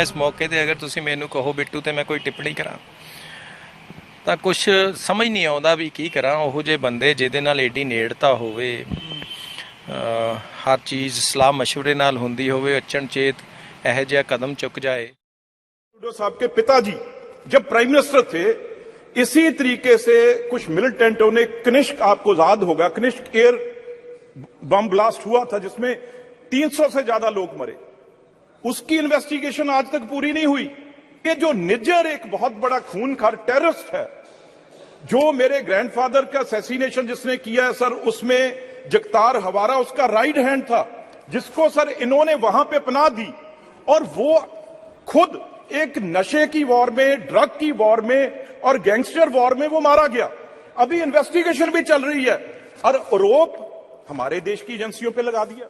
ਇਸ ਮੌਕੇ ਤੇ ਅਗਰ ਤੁਸੀਂ ਮੈਨੂੰ ਕਹੋ ਬਿੱਟੂ ਤੇ ਮੈਂ ਕੋਈ ਟਿੱਪਣੀ ਕਰਾਂ ਤਾਂ ਕੁਝ ਸਮਝ ਨਹੀਂ ਆਉਂਦਾ ਵੀ ਕੀ ਕਰਾਂ ਉਹੋ ਜਿਹੇ ਬੰਦੇ ਜਿਹਦੇ ਨਾਲ ਏਡੀ ਨੇੜਤਾ ਹੋਵੇ ਅਹ ਹਰ ਚੀਜ਼ ਸਲਾਹ مشورے ਨਾਲ ਹੁੰਦੀ ਹੋਵੇ ਅਚਨਚੇਤ ਇਹੋ ਜਿਹਾ ਕਦਮ ਚੁੱਕ ਜਾਏ ट्रूडो साहब के पिताजी जब प्राइम मिनिस्टर थे इसी तरीके से कुछ मिलिटेंटों ने कनिष्क आपको याद होगा कनिष्क एयर बम ब्लास्ट हुआ था जिसमें 300 से ज्यादा लोग मरे उसकी इन्वेस्टिगेशन आज तक पूरी नहीं हुई ये जो निजर एक बहुत बड़ा खूनखार टेररिस्ट है, जो मेरे ग्रैंडफादर का असैसिनेशन जिसने किया है, सर, उसमें जगतार हवारा, उसका राइट हैंड था, जिसको, सर, इन्होंने वहाँ पे पनाह दी, और वो खुद एक नशे की वॉर में ड्रग की वॉर में, और गैंगस्टर वॉर में वो मारा गया। अभी इन्वेस्टिगेशन भी चल रही है, और आरोप हमारे देश की एजेंसियों पे लगा दिया।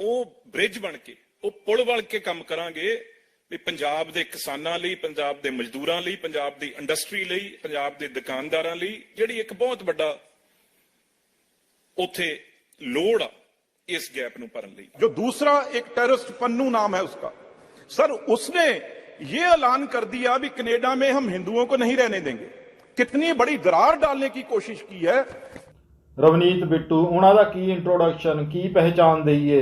ਉਹ ਬ੍ਰਿਜ ਬਣ ਕੇ ਉਹ ਪੁਲ ਬਣ ਕੇ ਕੰਮ ਕਰਾਂਗੇ ਵੀ ਪੰਜਾਬ ਦੇ ਕਿਸਾਨਾਂ ਲਈ ਪੰਜਾਬ ਦੇ ਮਜ਼ਦੂਰਾਂ ਲਈ ਪੰਜਾਬ ਦੀ ਇੰਡਸਟਰੀ ਲਈ ਪੰਜਾਬ ਦੇ ਦੁਕਾਨਦਾਰਾਂ ਲਈ ਜਿਹੜੀ ਇੱਕ ਬਹੁਤ ਵੱਡਾ ਉੱਥੇ ਲੋੜ ਆ ਇਸ ਗੈਪ ਨੂੰ ਭਰਨ ਲਈ जो दूसरा एक टेररिस्ट पन्नू नाम है उसका सर उसने ये ऐलान कर दिया भी कनेडा में हम हिंदुओं को नहीं रहने देंगे कितनी बड़ी दरार डालने की कोशिश की है ਰਵਨੀਤ ਬਿੱਟੂ ਉਹਨਾਂ ਦਾ ਕੀ ਇੰਟਰੋਡਕਸ਼ਨ ਕੀ ਪਹਿਚਾਨ ਦਈਏ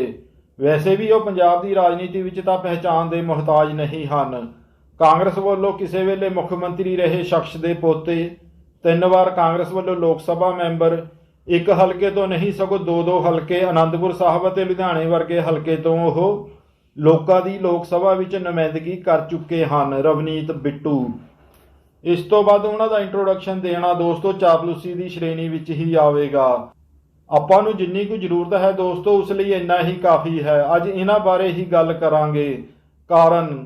ਵੈਸੇ ਵੀ ਉਹ ਪੰਜਾਬ ਦੀ ਰਾਜਨੀਤੀ ਵਿੱਚ ਤਾਂ ਪਹਿਚਾਨ ਦੇ ਮੁਹਤਾਜ ਨਹੀਂ ਹਨ। ਕਾਂਗਰਸ ਵੱਲੋਂ ਕਿਸੇ ਵੇਲੇ ਮੁੱਖ ਮੰਤਰੀ ਰਹੇ ਸ਼ਖਸ ਦੇ ਪੋਤੇ, ਤਿੰਨ ਵਾਰ ਕਾਂਗਰਸ ਵੱਲੋਂ ਲੋਕ ਸਭਾ ਮੈਂਬਰ, ਇੱਕ ਹਲਕੇ ਤੋਂ ਨਹੀਂ ਸਗੋਂ ਦੋ ਦੋ ਹਲਕੇ ਆਨੰਦਪੁਰ ਸਾਹਿਬ ਅਤੇ ਲੁਧਿਆਣੇ ਵਰਗੇ ਹਲਕੇ ਤੋਂ ਉਹ ਲੋਕਾਂ ਦੀ ਲੋਕ ਸਭਾ ਵਿੱਚ ਨੁਮਾਇੰਦਗੀ ਕਰ ਚੁੱਕੇ ਹਨ। ਰਵਨੀਤ ਬਿੱਟੂ। ਇਸ ਤੋਂ ਬਾਅਦ ਉਹਨਾਂ ਦਾ ਇੰਟਰੋਡਕਸ਼ਨ ਦੇਣਾ ਦੋਸਤੋ ਚਾਪਲੂਸੀ ਦੀ ਸ਼੍ਰੇਣੀ ਵਿੱਚ ਹੀ ਆਵੇਗਾ। ਆਪਾਂ ਨੂੰ ਜਿੰਨੀ ਕੁ ਜ਼ਰੂਰਤ ਹੈ ਦੋਸਤੋ, ਉਸ ਲਈ ਇੰਨਾ ਹੀ ਕਾਫੀ ਹੈ। ਅੱਜ ਇਹਨਾਂ ਬਾਰੇ ਹੀ ਗੱਲ ਕਰਾਂਗੇ। ਕਾਰਨ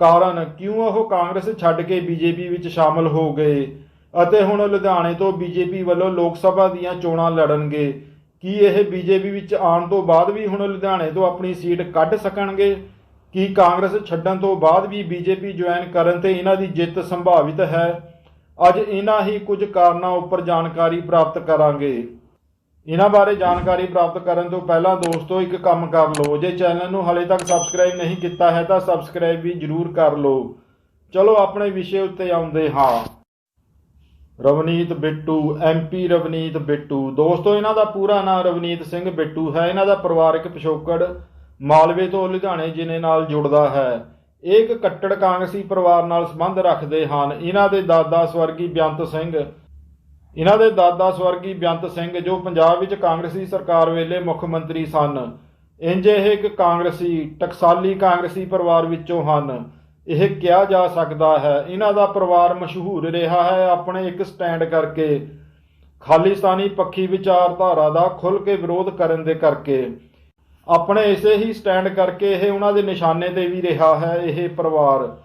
ਕਾਰਨ ਕਿਉਂ ਉਹ ਕਾਂਗਰਸ ਛੱਡ ਕੇ ਬੀਜੇਪੀ ਵਿੱਚ ਸ਼ਾਮਲ ਹੋ ਗਏ ਅਤੇ ਹੁਣ ਲੁਧਿਆਣੇ ਤੋਂ ਬੀਜੇਪੀ ਵੱਲੋਂ ਲੋਕ ਸਭਾ ਦੀਆਂ ਚੋਣਾਂ ਲੜਨਗੇ? ਕੀ ਇਹ ਬੀਜੇਪੀ ਵਿੱਚ ਆਉਣ ਤੋਂ ਬਾਅਦ ਵੀ ਹੁਣ ਲੁਧਿਆਣੇ ਤੋਂ ਆਪਣੀ ਸੀਟ ਕੱਢ ਸਕਣਗੇ? ਕੀ ਕਾਂਗਰਸ ਛੱਡਣ ਤੋਂ ਬਾਅਦ ਵੀ ਬੀਜੇਪੀ ਜੁਆਇਨ ਕਰਨ ਤੇ ਇਹਨਾਂ ਦੀ ਜਿੱਤ ਸੰਭਾਵਿਤ ਹੈ? ਅੱਜ ਇਹਨਾਂ ਹੀ ਕੁਝ ਕਾਰਨਾਂ ਉੱਪਰ ਜਾਣਕਾਰੀ ਪ੍ਰਾਪਤ ਕਰਾਂਗੇ। ਇਹਨਾਂ ਬਾਰੇ ਜਾਣਕਾਰੀ ਪ੍ਰਾਪਤ ਕਰਨ ਤੋਂ ਪਹਿਲਾਂ ਦੋਸਤੋ, ਇੱਕ ਕੰਮ ਕਰ ਲਓ। ਜੇ ਚੈਨਲ ਨੂੰ ਹਾਲੇ ਤੱਕ ਸਬਸਕ੍ਰਾਈਬ ਨਹੀਂ ਕੀਤਾ ਹੈ, ਤਾਂ ਸਬਸਕ੍ਰਾਈਬ ਵੀ ਜਰੂਰ ਕਰ ਲਓ। ਚਲੋ, ਆਪਣੇ ਵਿਸ਼ੇ ਉੱਤੇ ਆਉਂਦੇ ਹਾਂ। ਰਵਨੀਤ ਬਿੱਟੂ ਐਮਪੀ ਰਵਨੀਤ ਬਿੱਟੂ। ਦੋਸਤੋ, ਇਹਨਾਂ ਦਾ ਪੂਰਾ ਨਾਮ ਰਵਨੀਤ ਸਿੰਘ ਬਿੱਟੂ ਹੈ। ਇਹਨਾਂ ਦਾ ਪਰਿਵਾਰਕ ਪਿਛੋਕੜ ਮਾਲਵੇ ਤੋਂ ਲੁਧਿਆਣੇ ਜ਼ਿਲ੍ਹੇ ਨਾਲ ਜੁੜਦਾ ਹੈ। ਇਹ ਇੱਕ ਕੱਟੜ ਕਾਂਗਰਸੀ ਪਰਿਵਾਰ ਨਾਲ ਸੰਬੰਧ ਰੱਖਦੇ ਹਨ। ਇਹਨਾਂ ਦੇ ਦਾਦਾ ਸਵਰਗੀ ਬੇਅੰਤ ਸਿੰਘ ਇਹਨਾਂ ਦੇ ਦਾਦਾ ਸਵਰਗੀ ਬੇਅੰਤ ਸਿੰਘ, ਜੋ ਪੰਜਾਬ ਵਿੱਚ ਕਾਂਗਰਸੀ ਸਰਕਾਰ ਵੇਲੇ ਮੁੱਖ ਮੰਤਰੀ ਸਨ। ਇੰਜ ਇਹ ਇੱਕ ਕਾਂਗਰਸੀ, ਟਕਸਾਲੀ ਕਾਂਗਰਸੀ ਪਰਿਵਾਰ ਵਿੱਚੋਂ ਹਨ। ਇਹ ਕਿਹਾ ਜਾ ਸਕਦਾ ਹੈ, ਇਹਨਾਂ ਦਾ ਪਰਿਵਾਰ ਮਸ਼ਹੂਰ ਰਿਹਾ ਹੈ ਆਪਣੇ ਇੱਕ ਸਟੈਂਡ ਕਰਕੇ, ਖਾਲਿਸਤਾਨੀ ਪੱਖੀ ਵਿਚਾਰਧਾਰਾ ਦਾ ਖੁੱਲ੍ਹ ਕੇ ਵਿਰੋਧ ਕਰਨ ਦੇ ਕਰਕੇ। ਆਪਣੇ ਇਸੇ ਹੀ ਸਟੈਂਡ ਕਰਕੇ ਇਹ ਉਹਨਾਂ ਦੇ ਨਿਸ਼ਾਨੇ ਤੇ ਵੀ ਰਿਹਾ ਹੈ ਇਹ ਪਰਿਵਾਰ।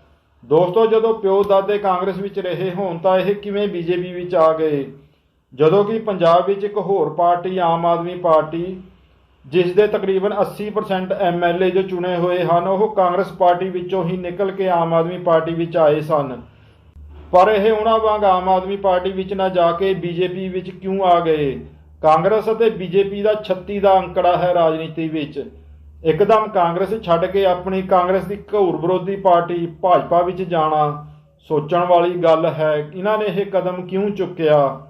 ਦੋਸਤੋ, ਜਦੋਂ ਪਿਓ ਦਾਦੇ ਕਾਂਗਰਸ ਵਿੱਚ ਰਹੇ ਹੋਣ ਤਾਂ ਇਹ ਕਿਵੇਂ ਬੀਜੇਪੀ ਵਿੱਚ ਆ ਗਏ? ਜਦੋਂ ਕਿ ਪੰਜਾਬ ਵਿੱਚ ਇੱਕ ਹੋਰ ਪਾਰਟੀ, ਆਮ ਆਦਮੀ ਪਾਰਟੀ, ਜਿਸ ਦੇ ਤਕਰੀਬਨ 80% ਐਮਐਲਏ ਜੋ ਚੁਣੇ ਹੋਏ ਹਨ, ਉਹ ਕਾਂਗਰਸ ਪਾਰਟੀ ਵਿੱਚੋਂ ਹੀ ਨਿਕਲ ਕੇ ਆਮ ਆਦਮੀ ਪਾਰਟੀ ਵਿੱਚ ਆਏ ਸਨ। ਪਰ ਇਹ ਉਹਨਾਂ ਵਾਂਗ ਆਮ ਆਦਮੀ ਪਾਰਟੀ ਵਿੱਚ ਨਾ ਜਾ ਕੇ ਬੀਜੇਪੀ ਵਿੱਚ ਕਿਉਂ ਆ ਗਏ? ਕਾਂਗਰਸ ਅਤੇ ਬੀਜੇਪੀ ਦਾ 36 ਦਾ ਅੰਕੜਾ ਹੈ ਰਾਜਨੀਤੀ ਵਿੱਚ। ਇੱਕਦਮ ਕਾਂਗਰਸ ਛੱਡ ਕੇ ਆਪਣੀ ਕਾਂਗਰਸ ਦੀ ਘੋਰ ਵਿਰੋਧੀ ਪਾਰਟੀ ਭਾਜਪਾ ਵਿੱਚ ਜਾਣਾ ਸੋਚਣ ਵਾਲੀ ਗੱਲ ਹੈ। ਇਹਨਾਂ ਨੇ ਇਹ ਕਦਮ ਕਿਉਂ ਚੁੱਕਿਆ?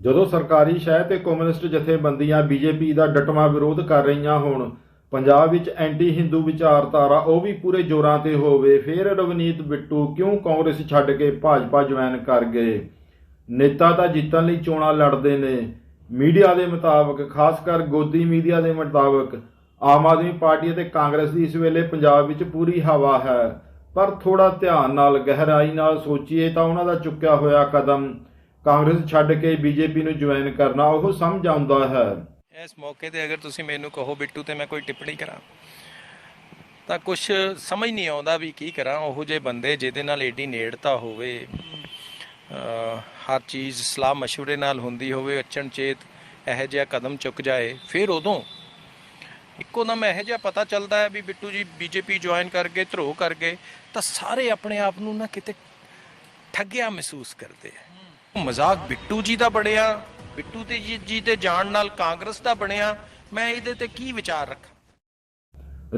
ਜਦੋਂ ਸਰਕਾਰੀ ਸ਼ਹਿ ਤੇ ਕਮਿਊਨਿਸਟ ਜਥੇਬੰਦੀਆਂ ਬੀਜੇਪੀ ਦਾ ਡਟਵਾਂ ਵਿਰੋਧ ਕਰ ਰਹੀਆਂ ਹੋਣ, ਪੰਜਾਬ ਵਿੱਚ ਐਂਟੀ ਹਿੰਦੂ ਵਿਚਾਰਧਾਰਾ ਉਹ ਵੀ ਪੂਰੇ ਜ਼ੋਰਾਂ ਤੇ ਹੋਵੇ, ਫਿਰ ਰਵਨੀਤ ਬਿੱਟੂ ਕਿਉਂ ਕਾਂਗਰਸ ਛੱਡ ਕੇ ਭਾਜਪਾ ਜੁਆਇਨ ਕਰ ਗਏ? ਨੇਤਾ ਤਾਂ ਜਿੱਤਣ ਲਈ ਚੋਣਾਂ ਲੜਦੇ ਨੇ। ਮੀਡੀਆ ਦੇ ਮੁਤਾਬਕ, ਖਾਸ ਕਰ ਗੋਦੀ ਮੀਡੀਆ ਦੇ ਮੁਤਾਬਕ, ਆਮ ਆਦਮੀ ਪਾਰਟੀ ਅਤੇ ਕਾਂਗਰਸ ਦੀ ਇਸ ਵੇਲੇ ਪੰਜਾਬ ਵਿੱਚ ਪੂਰੀ ਹਵਾ ਹੈ। ਪਰ ਥੋੜਾ ਧਿਆਨ ਨਾਲ, ਗਹਿਰਾਈ ਨਾਲ ਸੋਚੀਏ ਤਾਂ ਉਹਨਾਂ ਦਾ ਚੁੱਕਿਆ ਹੋਇਆ ਕਦਮ ਕਾਂਗਰਸ ਛੱਡ ਕੇ ਬੀਜੇਪੀ ਨੂੰ ਜੁਆਇਨ ਕਰਨਾ ਉਹ ਸਮਝ ਆਉਂਦਾ ਹੈ। ਇਸ ਮੌਕੇ ਤੇ ਅਗਰ ਤੁਸੀਂ ਮੈਨੂੰ ਕਹੋ ਬਿੱਟੂ ਤੇ ਮੈਂ ਕੋਈ ਟਿੱਪਣੀ ਕਰਾਂ, ਤਾਂ ਕੁਝ ਸਮਝ ਨਹੀਂ ਆਉਂਦਾ ਵੀ ਕੀ ਕਰਾਂ। ਉਹ ਜੇ ਬੰਦੇ ਜਿਹਦੇ ਨਾਲ ਏਡੀ ਨੇੜਤਾ ਹੋਵੇ ਹਰ ਚੀਜ਼ ਸਲਾਹ مشਵਰੇ ਨਾਲ ਹੁੰਦੀ ਹੋਵੇ, ਅਚਨ ਚੇਤ ਇਹ ਜਿਹਾ ਕਦਮ ਚੁੱਕ ਜਾਏ, ਫਿਰ ਉਦੋਂ ਇੱਕੋ ਦਮ ਇਹ ਜਿਹਾ ਪਤਾ ਚੱਲਦਾ ਹੈ ਵੀ ਬਿੱਟੂ ਜੀ ਬੀਜੇਪੀ ਜੁਆਇਨ ਕਰ ਗਏ ਧਰੋ ਕਰ ਗਏ, ਤਾਂ ਸਾਰੇ ਆਪਣੇ ਆਪ ਨੂੰ ਨਾ ਕਿਤੇ ਠੱਗਿਆ ਮਹਿਸੂਸ ਕਰਦੇ ਆ। ਮਜ਼ਾਕ ਬਿੱਟੂ ਜੀ ਦਾ ਬਣਿਆ, ਬਿੱਟੂ ਤੇ ਜੀ ਤੇ ਜਾਣ ਨਾਲ ਕਾਂਗਰਸ ਦਾ ਬਣਿਆ, ਮੈਂ ਇਹਦੇ ਤੇ ਕੀ ਵਿਚਾਰ ਰੱਖਾਂ?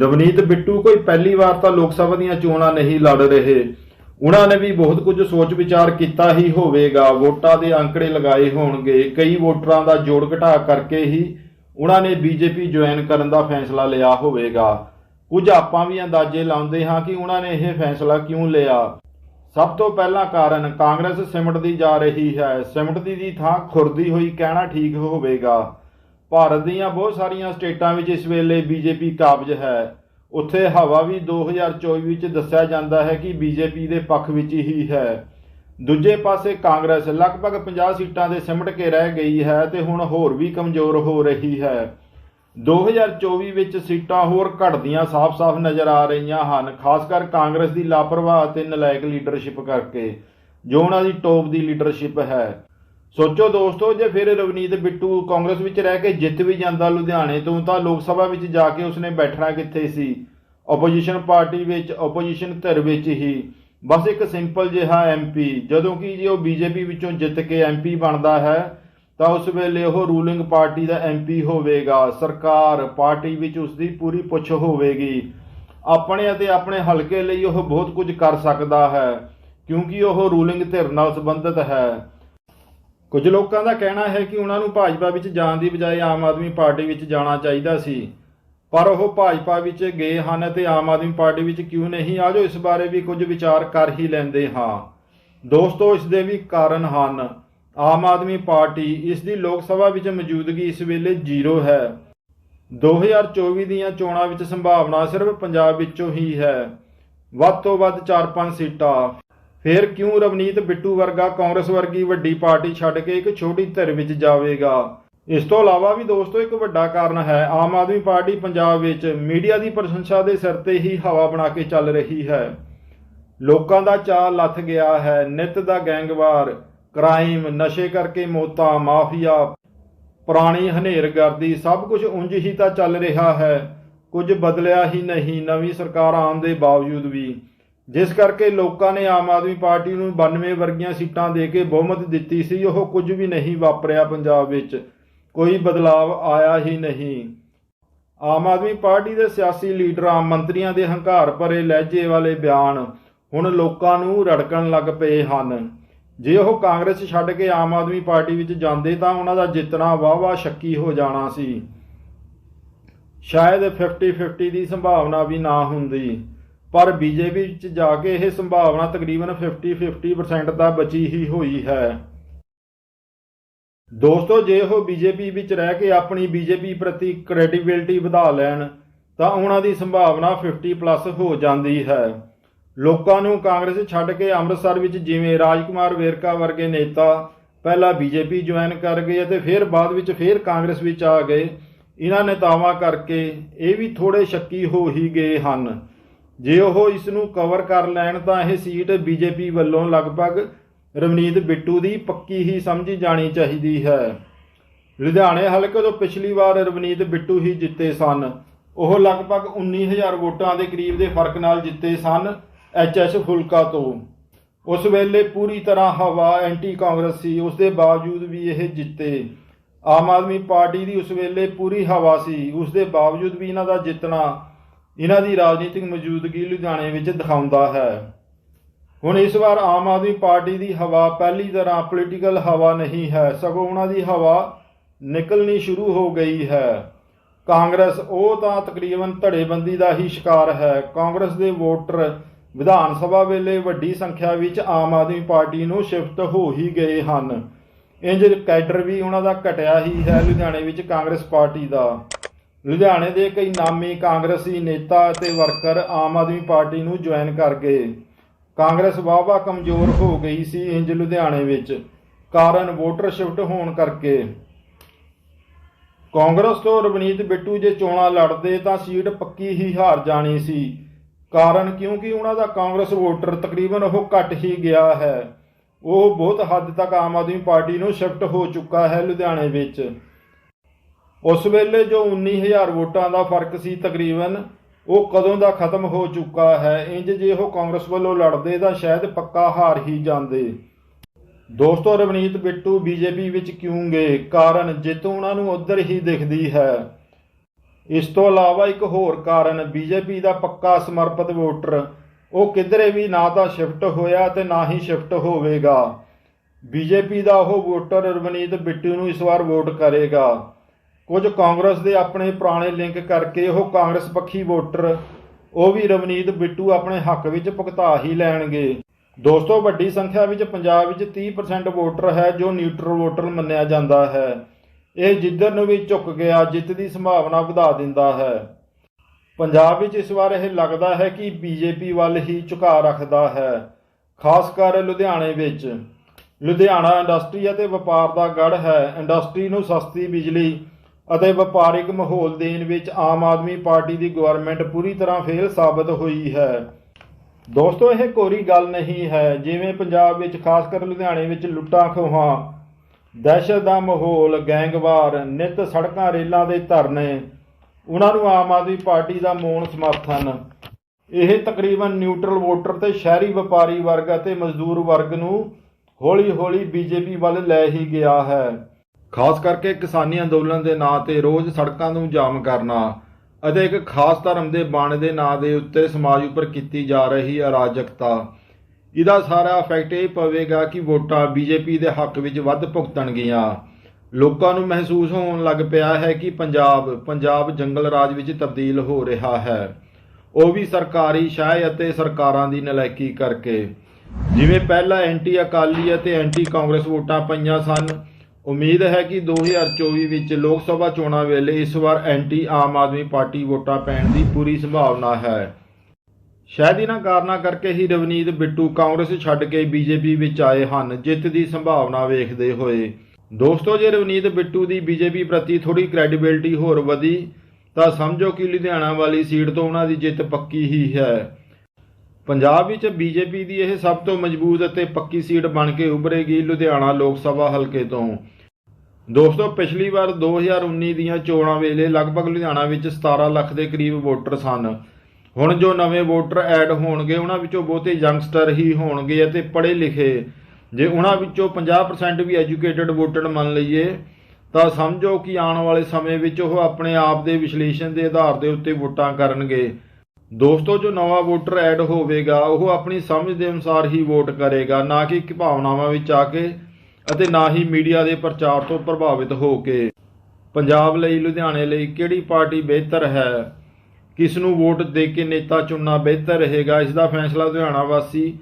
ਰਵਨੀਤ ਬਿੱਟੂ ਕੋਈ ਪਹਿਲੀ ਵਾਰ ਤਾਂ ਲੋਕ ਸਭਾ ਦੀਆਂ ਚੋਣਾਂ ਨਹੀਂ ਲੜ ਰਹੇ। ਉਹਨਾਂ ਨੇ ਵੀ ਬਹੁਤ ਕੁਝ ਸੋਚ ਵਿਚਾਰ ਕੀਤਾ ਹੀ ਹੋਵੇਗਾ। ਵੋਟਾਂ ਦੇ ਅੰਕੜੇ ਲਗਾਏ ਹੋਣਗੇ। ਕਈ ਵੋਟਰਾਂ ਦਾ ਜੋੜ ਘਟਾ ਕਰਕੇ ਹੀ ਉਹਨਾਂ ਨੇ ਬੀਜੇਪੀ ਜੁਆਇਨ ਕਰਨ ਦਾ ਫੈਸਲਾ ਲਿਆ ਹੋਵੇਗਾ। ਕੁਝ ਆਪਾਂ ਵੀ ਅੰਦਾਜ਼ੇ ਲਾਉਂਦੇ ਹਾਂ ਕਿ ਉਹਨਾਂ ਨੇ ਇਹ ਫੈਸਲਾ ਕਿਉਂ ਲਿਆ। ਸਭ ਤੋਂ ਪਹਿਲਾ ਕਾਰਨ ਕਾਂਗਰਸ ਸਿਮਟਦੀ ਜਾ ਰਹੀ ਹੈ। ਸਿਮਟਦੀ ਦੀ ਥਾਂ ਖੁਰਦੀ ਹੋਈ ਕਹਿਣਾ ਠੀਕ ਹੋਵੇਗਾ। ਭਾਰਤ ਦੀਆਂ ਬਹੁਤ ਸਾਰੀਆਂ ਸਟੇਟਾਂ ਵਿੱਚ ਇਸ ਵੇਲੇ ਬੀਜੇਪੀ ਕਾਬਜ ਹੈ। ਉੱਥੇ ਹਵਾ ਵੀ 2024 ਵਿੱਚ ਦੱਸਿਆ ਜਾਂਦਾ ਹੈ ਕਿ ਬੀਜੇਪੀ ਦੇ ਪੱਖ ਵਿੱਚ ਹੀ ਹੈ। ਦੂਜੇ ਪਾਸੇ ਕਾਂਗਰਸ ਲਗਭਗ 50 ਸੀਟਾਂ ਦੇ ਸਿਮਟ ਕੇ ਰਹਿ ਗਈ ਹੈ ਤੇ ਹੁਣ ਹੋਰ ਵੀ ਕਮਜ਼ੋਰ ਹੋ ਰਹੀ ਹੈ। 2024 ਵਿੱਚ ਸੀਟਾਂ ਹੋਰ ਘਟਦੀਆਂ ਸਾਫ਼-ਸਾਫ਼ ਨਜ਼ਰ ਆ ਰਹੀਆਂ ਹਨ, ਖਾਸ ਕਰ ਕਾਂਗਰਸ ਦੀ ਲਾਪਰਵਾਹ ਅਤੇ ਨਲਾਇਕ ਲੀਡਰਸ਼ਿਪ ਕਰਕੇ, ਜੋ ਉਹਨਾਂ ਦੀ ਟੌਪ ਦੀ ਲੀਡਰਸ਼ਿਪ ਹੈ। ਸੋਚੋ ਦੋਸਤੋ, ਜੇ ਫਿਰ ਰਵਨੀਤ ਬਿੱਟੂ ਕਾਂਗਰਸ ਵਿੱਚ ਰਹਿ ਕੇ ਜਿੱਤ ਵੀ ਜਾਂਦਾ ਲੁਧਿਆਣੇ, ਤੋਂ ਤਾਂ ਲੋਕ ਸਭਾ ਵਿੱਚ ਜਾ ਕੇ ਉਸਨੇ ਬੈਠਣਾ ਕਿੱਥੇ ਸੀ? ਆਪੋਜੀਸ਼ਨ ਪਾਰਟੀ ਵਿੱਚ ਆਪੋਜੀਸ਼ਨ ਧਿਰ ਵਿੱਚ ਹੀ। ਬਸ ਇੱਕ ਸਿੰਪਲ ਜਿਹਾ ਐਮਪੀ ਜਦੋਂ ਕਿ ਜੇ ਉਹ ਬੀਜੇਪੀ ਵਿੱਚੋਂ ਜਿੱਤ ਕੇ ਐਮਪੀ ਬਣਦਾ ਹੈ ਤਾਂ ਉਸ ਵੇਲੇ ਉਹ ਰੂਲਿੰਗ ਪਾਰਟੀ ਦਾ ਐਮਪੀ ਹੋਵੇਗਾ। ਸਰਕਾਰ ਪਾਰਟੀ ਵਿੱਚ ਉਸ ਦੀ ਪੂਰੀ ਪੁੱਛ ਹੋਵੇਗੀ। ਆਪਣੇ ਅਤੇ ਆਪਣੇ ਹਲਕੇ ਲਈ ਉਹ ਬਹੁਤ ਕੁਝ ਕਰ ਸਕਦਾ ਹੈ, ਕਿਉਂਕਿ ਉਹ ਰੂਲਿੰਗ ਧਿਰ ਨਾਲ ਸੰਬੰਧਿਤ ਹੈ। ਕੁਝ ਲੋਕਾਂ ਦਾ ਕਹਿਣਾ ਹੈ ਕਿ ਉਹਨਾਂ ਨੂੰ ਭਾਜਪਾ ਵਿੱਚ ਜਾਣ ਦੀ ਬਜਾਏ ਆਮ ਆਦਮੀ ਪਾਰਟੀ ਵਿੱਚ ਜਾਣਾ ਚਾਹੀਦਾ ਸੀ। ਪਰ ਉਹ ਭਾਜਪਾ ਵਿੱਚ ਗਏ ਹਨ ਤੇ ਆਮ ਆਦਮੀ ਪਾਰਟੀ ਵਿੱਚ ਕਿਉਂ ਨਹੀਂ? ਆਜੋ ਇਸ ਬਾਰੇ ਵੀ ਕੁਝ ਵਿਚਾਰ ਕਰ ਹੀ ਲੈਂਦੇ ਹਾਂ। ਦੋਸਤੋ, ਇਸ ਦੇ ਵੀ ਕਾਰਨ ਹਨ। ਆਮ ਆਦਮੀ ਪਾਰਟੀ ਇਸ ਦੀ ਲੋਕ ਸਭਾ ਵਿੱਚ ਮੌਜੂਦਗੀ ਇਸ ਵੇਲੇ ਜ਼ੀਰੋ ਹੈ। 2024 ਦੀਆਂ ਚੋਣਾਂ ਵਿੱਚ ਸੰਭਾਵਨਾ ਸਿਰਫ ਪੰਜਾਬ ਵਿੱਚੋਂ ਹੀ ਹੈ। ਵੱਧ ਤੋਂ ਵੱਧ 4-5 ਸੀਟਾਂ। ਫਿਰ ਕਿਉਂ ਰਵਨੀਤ ਬਿੱਟੂ ਵਰਗਾ ਕਾਂਗਰਸ ਵਰਗੀ ਵੱਡੀ ਪਾਰਟੀ ਛੱਡ ਕੇ ਇੱਕ ਛੋਟੀ ਧਿਰ ਵਿੱਚ ਜਾਵੇਗਾ? ਇਸ ਤੋਂ ਇਲਾਵਾ ਵੀ ਦੋਸਤੋ, ਇੱਕ ਵੱਡਾ ਕਾਰਨ ਹੈ, ਆਮ ਆਦਮੀ ਪਾਰਟੀ ਪੰਜਾਬ ਵਿੱਚ ਮੀਡੀਆ ਦੀ ਪ੍ਰਸ਼ੰਸਾ ਦੇ ਸਿਰ ਤੇ ਹੀ ਹਵਾ ਬਣਾ ਕੇ ਚੱਲ ਰਹੀ ਹੈ। ਲੋਕਾਂ ਦਾ ਚਾਅ ਲੱਥ ਗਿਆ ਹੈ, ਨਿਤ ਦਾ ਗੈਂਗਵਾਰ। ਕ੍ਰਾਈਮ ਨਸ਼ੇ ਕਰਕੇ ਮੌਤਾਂ, ਮਾਫੀਆ, ਪੁਰਾਣੀ ਹਨੇਰਗਰਦੀ ਸਭ ਕੁਝ ਉਂਝ ਹੀ ਤਾਂ ਚੱਲ ਰਿਹਾ ਹੈ। ਕੁਝ ਬਦਲਿਆ ਹੀ ਨਹੀਂ, ਨਵੀਂ ਸਰਕਾਰ ਆਉਣ ਦੇ ਬਾਵਜੂਦ ਵੀ। ਜਿਸ ਕਰਕੇ ਲੋਕਾਂ ਨੇ ਆਮ ਆਦਮੀ ਪਾਰਟੀ ਨੂੰ 92 ਵਰਗੀਆਂ ਸੀਟਾਂ ਦੇ ਕੇ ਬਹੁਮਤ ਦਿੱਤੀ ਸੀ, ਉਹ ਕੁਝ ਵੀ ਨਹੀਂ ਵਾਪਰਿਆ ਪੰਜਾਬ ਵਿੱਚ। ਕੋਈ ਬਦਲਾਵ ਆਇਆ ਹੀ ਨਹੀਂ। ਆਮ ਆਦਮੀ ਪਾਰਟੀ ਦੇ ਸਿਆਸੀ ਲੀਡਰਾਂ, ਮੰਤਰੀਆਂ ਦੇ ਹੰਕਾਰ ਭਰੇ ਲਹਿਜੇ ਵਾਲੇ ਬਿਆਨ ਹੁਣ ਲੋਕਾਂ ਨੂੰ ਰੜਕਣ ਲੱਗ ਪਏ ਹਨ। ਜੇ ਉਹ ਕਾਂਗਰਸ ਛੱਡ ਕੇ ਆਮ ਆਦਮੀ ਪਾਰਟੀ ਵਿੱਚ ਜਾਂਦੇ ਤਾਂ ਉਹਨਾਂ ਦਾ ਜਿੱਤਣਾ ਵਾਹ-ਵਾਹ ਸ਼ੱਕੀ ਹੋ ਜਾਣਾ ਸੀ। ਸ਼ਾਇਦ 50-50 ਦੀ ਸੰਭਾਵਨਾ ਵੀ ਨਾ ਹੁੰਦੀ। ਪਰ ਬੀਜੇਪੀ ਵਿੱਚ ਜਾ ਕੇ ਇਹ ਸੰਭਾਵਨਾ ਤਕਰੀਬਨ 50-50% ਤਾਂ ਬਚੀ ਹੀ ਹੋਈ ਹੈ। ਦੋਸਤੋ, ਜੇ ਉਹ ਬੀਜੇਪੀ ਵਿੱਚ ਰਹਿ ਕੇ ਆਪਣੀ ਬੀਜੇਪੀ ਪ੍ਰਤੀ ਕ੍ਰੈਡੀਬਿਲਟੀ ਵਧਾ ਲੈਣ, ਤਾਂ ਉਹਨਾਂ ਦੀ ਸੰਭਾਵਨਾ 50 ਪਲੱਸ ਹੋ ਜਾਂਦੀ ਹੈ। ਲੋਕਾਂ ਨੂੰ ਕਾਂਗਰਸ ਛੱਡ ਕੇ ਅੰਮ੍ਰਿਤਸਰ ਵਿੱਚ ਜਿਵੇਂ ਰਾਜਕੁਮਾਰ ਵੇਰਕਾ ਵਰਗੇ ਨੇਤਾ ਪਹਿਲਾਂ ਬੀਜੇਪੀ ਜੁਆਇਨ ਕਰ ਗਏ ਅਤੇ ਫਿਰ ਬਾਅਦ ਵਿੱਚ ਫਿਰ ਕਾਂਗਰਸ ਵਿੱਚ ਆ ਗਏ, ਇਹਨਾਂ ਨੇਤਾਵਾਂ ਕਰਕੇ ਇਹ ਵੀ ਥੋੜੇ ਸ਼ੱਕੀ ਹੋ ਹੀ ਗਏ ਹਨ। ਜੇ ਉਹ ਇਸ ਨੂੰ ਕਵਰ ਕਰ ਲੈਣ ਤਾਂ ਇਹ ਸੀਟ ਬੀਜੇਪੀ ਵੱਲੋਂ ਲਗਭਗ ਰਵਨੀਤ ਬਿੱਟੂ ਦੀ ਪੱਕੀ ਹੀ ਸਮਝੀ ਜਾਣੀ ਚਾਹੀਦੀ ਹੈ। ਲੁਧਿਆਣੇ ਹਲਕੇ ਤੋਂ ਪਿਛਲੀ ਵਾਰ ਰਵਨੀਤ ਬਿੱਟੂ ਹੀ ਜਿੱਤੇ ਸਨ। ਉਹ ਲਗਭਗ 19000 ਵੋਟਾਂ ਦੇ ਕਰੀਬ ਦੇ ਫ਼ਰਕ ਨਾਲ ਜਿੱਤੇ ਸਨ। ਐਚਐਸ ਫੁਲਕਾ ਤੋਂ। ਉਸ ਵੇਲੇ ਪੂਰੀ ਤਰ੍ਹਾਂ ਹਵਾ ਐਂਟੀ ਕਾਂਗਰਸ ਸੀ, ਉਸ ਦੇ ਬਾਵਜੂਦ ਵੀ ਇਹ ਜਿੱਤੇ। ਆਮ ਆਦਮੀ ਪਾਰਟੀ ਦੀ ਉਸ ਵੇਲੇ ਪੂਰੀ ਹਵਾ ਸੀ, ਉਸ ਦੇ ਬਾਵਜੂਦ ਵੀ ਇਹਨਾਂ ਦਾ ਜਿੱਤਣਾ ਇਹਨਾਂ ਦੀ ਰਾਜਨੀਤਿਕ ਮੌਜੂਦਗੀ ਲੁਧਿਆਣੇ ਵਿੱਚ ਦਿਖਾਉਂਦਾ ਹੈ। ਹੁਣ ਇਸ ਵਾਰ ਆਮ ਆਦਮੀ ਪਾਰਟੀ ਦੀ ਹਵਾ ਪਹਿਲੀ ਤਰ੍ਹਾਂ ਪੋਲੀਟੀਕਲ ਹਵਾ ਨਹੀਂ ਹੈ, ਸਗੋਂ ਉਹਨਾਂ ਦੀ ਹਵਾ ਨਿਕਲਣੀ ਸ਼ੁਰੂ ਹੋ ਗਈ ਹੈ। ਕਾਂਗਰਸ ਉਹ ਤਾਂ ਤਕਰੀਬਨ ਧੜੇਬੰਦੀ ਦਾ ਹੀ ਸ਼ਿਕਾਰ ਹੈ। ਕਾਂਗਰਸ ਦੇ ਵੋਟਰ ਵਿਧਾਨ ਸਭਾ ਵੇਲੇ ਵੱਡੀ ਸੰਖਿਆ ਵਿੱਚ ਆਮ ਆਦਮੀ ਪਾਰਟੀ ਨੂੰ ਸ਼ਿਫਟ ਹੋ ਹੀ ਗਏ ਹਨ। ਇੰਜ ਕੈਡਰ ਵੀ ਉਹਨਾਂ ਦਾ ਘਟਿਆ ਹੀ ਹੈ ਲੁਧਿਆਣੇ ਵਿੱਚ ਕਾਂਗਰਸ ਪਾਰਟੀ ਦਾ। ਲੁਧਿਆਣੇ ਦੇ ਕਈ ਨਾਮੀ ਕਾਂਗਰਸੀ ਨੇਤਾ ਅਤੇ ਵਰਕਰ ਆਮ ਆਦਮੀ ਪਾਰਟੀ ਨੂੰ ਜੁਆਇਨ ਕਰ ਗਏ। ਕਾਂਗਰਸ ਵਾਹਵਾ ਕਮਜ਼ੋਰ ਹੋ ਗਈ ਸੀ ਇੰਜ ਲੁਧਿਆਣੇ ਵਿੱਚ, ਕਾਰਨ ਵੋਟਰ ਸ਼ਿਫਟ ਹੋਣ ਕਰਕੇ। ਕਾਂਗਰਸ ਤੋਂ ਰਵਨੀਤ ਬਿੱਟੂ ਜੇ ਚੋਣਾਂ ਲੜਦੇ ਤਾਂ ਸੀਟ ਪੱਕੀ ਹੀ ਹਾਰ ਜਾਣੀ ਸੀ। ਕਾਰਨ ਕਿਉਂਕਿ ਉਹਨਾਂ ਦਾ ਕਾਂਗਰਸ ਵੋਟਰ ਤਕਰੀਬਨ ਉਹ ਘਟ ਹੀ ਗਿਆ ਹੈ। ਉਹ ਬਹੁਤ ਹੱਦ ਤੱਕ ਆਮ ਆਦਮੀ ਪਾਰਟੀ ਨੂੰ ਸ਼ਿਫਟ ਹੋ ਚੁੱਕਾ ਹੈ ਲੁਧਿਆਣੇ ਵਿੱਚ। ਉਸ ਵੇਲੇ ਜੋ 19000 ਵੋਟਾਂ ਦਾ ਫ਼ਰਕ ਸੀ ਤਕਰੀਬਨ, ਉਹ ਕਦੋਂ ਦਾ ਖਤਮ ਹੋ ਚੁੱਕਾ ਹੈ, ਇੰਜ ਜੇ ਉਹ ਕਾਂਗਰਸ ਵੱਲੋਂ ਲੜਦੇ ਤਾਂ ਸ਼ਾਇਦ ਪੱਕਾ ਹਾਰ ਹੀ ਜਾਂਦੇ। ਦੋਸਤੋ, ਰਵਨੀਤ ਬਿੱਟੂ ਬੀਜੇਪੀ ਵਿੱਚ ਕਿਉਂ ਗਏ? ਕਾਰਨ ਜਿੱਤ ਉਹਨਾਂ ਨੂੰ ਉਧਰ ਹੀ ਦਿਖਦੀ ਹੈ। ਇਸ ਤੋਂ ਇਲਾਵਾ ਇੱਕ ਹੋਰ ਕਾਰਨ, ਬੀਜੇਪੀ ਦਾ ਪੱਕਾ ਸਮਰਪਿਤ ਵੋਟਰ, ਉਹ ਕਿਧਰੇ ਵੀ ਨਾ ਤਾਂ ਸ਼ਿਫਟ ਹੋਇਆ ਤੇ ਨਾ ਹੀ ਸ਼ਿਫਟ ਹੋਵੇਗਾ। ਬੀਜੇਪੀ ਦਾ ਉਹ ਵੋਟਰ ਰਵਨੀਤ ਬਿੱਟੂ ਨੂੰ ਇਸ ਵਾਰ ਵੋਟ ਕਰੇਗਾ। ਕੁਝ ਕਾਂਗਰਸ ਦੇ ਆਪਣੇ ਪੁਰਾਣੇ ਲਿੰਕ ਕਰਕੇ ਉਹ ਕਾਂਗਰਸ ਪੱਖੀ ਵੋਟਰ, ਉਹ ਵੀ ਰਵਨੀਤ ਬਿੱਟੂ ਆਪਣੇ ਹੱਕ ਵਿੱਚ ਭੁਗਤਾ ਹੀ ਲੈਣਗੇ। ਦੋਸਤੋ, ਵੱਡੀ ਸੰਖਿਆ ਵਿੱਚ ਪੰਜਾਬ ਵਿੱਚ 30% ਵੋਟਰ ਹੈ ਜੋ ਨਿਊਟਰਲ ਵੋਟਰ ਮੰਨਿਆ ਜਾਂਦਾ ਹੈ। ਇਹ ਜਿੱਧਰ ਨੂੰ ਵੀ ਝੁੱਕ ਗਿਆ ਜਿੱਤ ਦੀ ਸੰਭਾਵਨਾ ਵਧਾ ਦਿੰਦਾ ਹੈ। ਪੰਜਾਬ ਵਿੱਚ ਇਸ ਵਾਰ ਇਹ ਲੱਗਦਾ ਹੈ ਕਿ ਬੀਜੇਪੀ ਵੱਲ ਹੀ ਝੁਕਾ ਰੱਖਦਾ ਹੈ, ਖਾਸ ਕਰ ਲੁਧਿਆਣੇ ਵਿੱਚ। ਲੁਧਿਆਣਾ ਇੰਡਸਟਰੀ ਅਤੇ ਵਪਾਰ ਦਾ ਗੜ੍ਹ ਹੈ। ਇੰਡਸਟਰੀ ਨੂੰ ਸਸਤੀ ਬਿਜਲੀ ਅਤੇ ਵਪਾਰਿਕ ਮਾਹੌਲ ਦੇਣ ਵਿੱਚ ਆਮ ਆਦਮੀ ਪਾਰਟੀ ਦੀ ਗਵਰਨਮੈਂਟ ਪੂਰੀ ਤਰ੍ਹਾਂ ਫੇਲ ਸਾਬਤ ਹੋਈ ਹੈ। ਦੋਸਤੋ, ਇਹ ਕੋਰੀ ਗੱਲ ਨਹੀਂ ਹੈ। ਜਿਵੇਂ ਪੰਜਾਬ ਵਿੱਚ, ਖਾਸ ਕਰ ਲੁਧਿਆਣੇ ਵਿੱਚ ਲੁੱਟਾਂ ਖੋਹਾਂ ਦਹਿਸ਼ਤ ਦਾ ਮਾਹੌਲ, ਗੈਂਗਵਾਰ, ਨਿਤ ਸੜਕਾਂ ਰੇਲਾਂ ਦੇ ਧਰਨੇ, ਉਹਨਾਂ ਨੂੰ ਆਮ ਆਦਮੀ ਪਾਰਟੀ ਦਾ ਮੌਨ ਸਮਰਥਨ। ਇਹ ਤਕਰੀਬਨ ਨਿਊਟਰਲ ਵੋਟਰ ਤੇ ਸ਼ਹਿਰੀ ਵਪਾਰੀ ਵਰਗ ਅਤੇ ਮਜ਼ਦੂਰ ਵਰਗ ਨੂੰ ਹੌਲੀ-ਹੌਲੀ ਬੀਜੇਪੀ ਵੱਲ ਲੈ ਹੀ ਗਿਆ ਹੈ। ਖਾਸ ਕਰਕੇ ਕਿਸਾਨੀ ਅੰਦੋਲਨ ਦੇ ਨਾਂ ਤੇ ਰੋਜ਼ ਸੜਕਾਂ ਨੂੰ ਜਾਮ ਕਰਨਾ ਅਤੇ ਇੱਕ ਖਾਸ ਧਰਮ ਦੇ ਬਾਣੇ ਦੇ ਨਾਂ ਦੇ ਉੱਤੇ ਸਮਾਜ ਉੱਪਰ ਕੀਤੀ ਜਾ ਰਹੀ ਅਰਾਜਕਤਾ। ਇਹਦਾ ਸਾਰਾ ਇਫੈਕਟ ਇਹ ਪਵੇਗਾ ਕਿ ਵੋਟਾਂ ਬੀਜੇਪੀ ਦੇ ਹੱਕ ਵਿੱਚ ਵੱਧ ਭੁਗਤਣਗੀਆਂ। ਲੋਕਾਂ ਨੂੰ ਮਹਿਸੂਸ ਹੋਣ ਲੱਗ ਪਿਆ ਹੈ ਕਿ ਪੰਜਾਬ ਪੰਜਾਬ ਜੰਗਲ ਰਾਜ ਵਿੱਚ ਤਬਦੀਲ ਹੋ ਰਿਹਾ ਹੈ। ਉਹ ਵੀ ਸਰਕਾਰੀ ਸ਼ਾਹ ਅਤੇ ਸਰਕਾਰਾਂ ਦੀ ਨਲਾਇਕੀ ਕਰਕੇ। ਜਿਵੇਂ ਪਹਿਲਾਂ ਐਂਟੀ ਅਕਾਲੀ ਅਤੇ ਐਂਟੀ ਕਾਂਗਰਸ ਵੋਟਾਂ ਪਈਆਂ ਸਨ, ਉਮੀਦ ਹੈ ਕਿ 2024 ਵਿੱਚ ਲੋਕ ਸਭਾ ਚੋਣਾਂ ਵੇਲੇ ਇਸ ਵਾਰ ਐਂਟੀ ਆਮ ਆਦਮੀ ਪਾਰਟੀ ਵੋਟਾਂ ਪੈਣ ਦੀ ਪੂਰੀ ਸੰਭਾਵਨਾ ਹੈ। ਸ਼ਾਇਦ ਇਹਨਾਂ ਕਾਰਨਾਂ ਕਰਕੇ ਹੀ ਰਵਨੀਤ ਬਿੱਟੂ ਕਾਂਗਰਸ ਛੱਡ ਕੇ ਬੀਜੇਪੀ ਵਿੱਚ ਆਏ ਹਨ। ਜਿੱਤ ਦੀ ਸੰਭਾਵਨਾ ਵੇਖਦੇ ਹੋਏ ਦੋਸਤੋ, ਜੇ ਰਵਨੀਤ ਬਿੱਟੂ ਦੀ ਬੀਜੇਪੀ ਪ੍ਰਤੀ ਥੋੜੀ ਕ੍ਰੈਡੀਬਿਲਟੀ ਹੋਰ ਵਧੀ, ਤਾਂ ਸਮਝੋ ਕਿ ਲੁਧਿਆਣਾ ਵਾਲੀ ਸੀਟ ਤੋਂ ਉਹਨਾਂ ਦੀ ਜਿੱਤ ਪੱਕੀ ਹੀ ਹੈ। ਪੰਜਾਬ ਵਿੱਚ ਬੀਜੇਪੀ ਦੀ ਇਹ ਸਭ ਤੋਂ ਮਜ਼ਬੂਤ ਅਤੇ ਪੱਕੀ ਸੀਟ ਬਣ ਕੇ ਉਭਰੇਗੀ ਲੁਧਿਆਣਾ ਲੋਕ ਸਭਾ ਹਲਕੇ ਤੋਂ। ਦੋਸਤੋ, ਪਿਛਲੀ ਵਾਰ 2019 ਦੀਆਂ ਚੋਣਾਂ ਵੇਲੇ ਲਗਭਗ ਲੁਧਿਆਣਾ ਵਿੱਚ 17 ਲੱਖ ਦੇ ਕਰੀਬ ਵੋਟਰ ਸਨ। ਹੁਣ ਜੋ ਨਵੇਂ ਵੋਟਰ ਐਡ ਹੋਣਗੇ, ਉਹਨਾਂ ਵਿੱਚੋਂ ਬਹੁਤੇ ਯੰਗਸਟਰ ਹੀ ਹੋਣਗੇ ਅਤੇ ਪੜ੍ਹੇ ਲਿਖੇ। ਜੇ ਉਹਨਾਂ ਵਿੱਚੋਂ 50% ਵੀ ਐਜੂਕੇਟਿਡ ਵੋਟਰ ਮੰਨ ਲਈਏ, ਤਾਂ ਸਮਝੋ ਕਿ ਆਉਣ ਵਾਲੇ ਸਮੇਂ ਵਿੱਚ ਉਹ ਆਪਣੇ ਆਪ ਦੇ ਵਿਸ਼ਲੇਸ਼ਣ ਦੇ ਆਧਾਰ ਦੇ ਉੱਤੇ ਵੋਟਾਂ ਕਰਨਗੇ। ਦੋਸਤੋ, ਜੋ ਨਵਾਂ ਵੋਟਰ ਐਡ ਹੋਵੇਗਾ, ਉਹ ਆਪਣੀ ਸਮਝ ਦੇ ਅਨੁਸਾਰ ਹੀ ਵੋਟ ਕਰੇਗਾ, ਨਾ ਕਿ ਇੱਕ ਭਾਵਨਾਵਾਂ ਵਿੱਚ ਆ ਕੇ ਅਤੇ ਨਾ ਹੀ ਮੀਡੀਆ ਦੇ ਪ੍ਰਚਾਰ ਤੋਂ ਪ੍ਰਭਾਵਿਤ ਹੋ ਕੇ। ਪੰਜਾਬ ਲਈ, ਲੁਧਿਆਣੇ ਲਈ ਕਿਹੜੀ ਪਾਰਟੀ ਬਿਹਤਰ ਹੈ? ਕਿਸ ਨੂੰ ਵੋਟ ਦੇ ਕੇ ਨੇਤਾ ਚੁਣਨਾ ਬਿਹਤਰ ਰਹੇਗਾ ਇਸ ਦਾ ਫੈਸਲਾ ਲੁਧਿਆਣਾ ਵਾਸੀ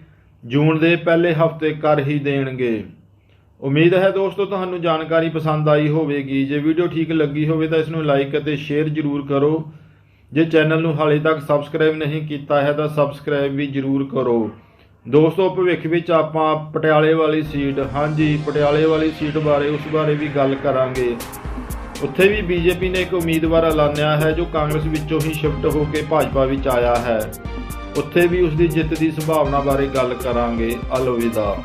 ਜੂਨ ਦੇ ਪਹਿਲੇ ਹਫ਼ਤੇ ਕਰ ਹੀ ਦੇਣਗੇ। ਉਮੀਦ ਹੈ ਦੋਸਤੋ, ਤੁਹਾਨੂੰ ਜਾਣਕਾਰੀ ਪਸੰਦ ਆਈ ਹੋਵੇਗੀ। ਜੇ ਵੀਡੀਓ ਠੀਕ ਲੱਗੀ ਹੋਵੇ ਤਾਂ ਇਸ ਨੂੰ ਲਾਈਕ ਅਤੇ ਸ਼ੇਅਰ ਜ਼ਰੂਰ ਕਰੋ। ਜੇ ਚੈਨਲ ਨੂੰ ਹਾਲੇ ਤੱਕ ਸਬਸਕ੍ਰਾਈਬ ਨਹੀਂ ਕੀਤਾ ਹੈ ਤਾਂ ਸਬਸਕ੍ਰਾਈਬ ਵੀ ਜ਼ਰੂਰ ਕਰੋ। ਦੋਸਤੋ, ਭਵਿੱਖ ਵਿੱਚ ਆਪਾਂ ਪਟਿਆਲੇ ਵਾਲੀ ਸੀਟ ਹਾਂਜੀ, ਪਟਿਆਲੇ ਵਾਲੀ ਸੀਟ ਬਾਰੇ ਉਸ ਬਾਰੇ ਵੀ ਗੱਲ ਕਰਾਂਗੇ। ਉੱਥੇ ਵੀ ਬੀਜੇਪੀ ਨੇ ਇੱਕ ਉਮੀਦਵਾਰ ਐਲਾਨਿਆ ਹੈ ਜੋ ਕਾਂਗਰਸ ਵਿੱਚੋਂ ਹੀ ਸ਼ਿਫਟ ਹੋ ਕੇ ਭਾਜਪਾ ਵਿੱਚ ਆਇਆ ਹੈ। ਉੱਥੇ ਵੀ ਉਸ ਦੀ ਜਿੱਤ ਦੀ ਸੰਭਾਵਨਾ ਬਾਰੇ ਗੱਲ ਕਰਾਂਗੇ। ਅਲਵਿਦਾ।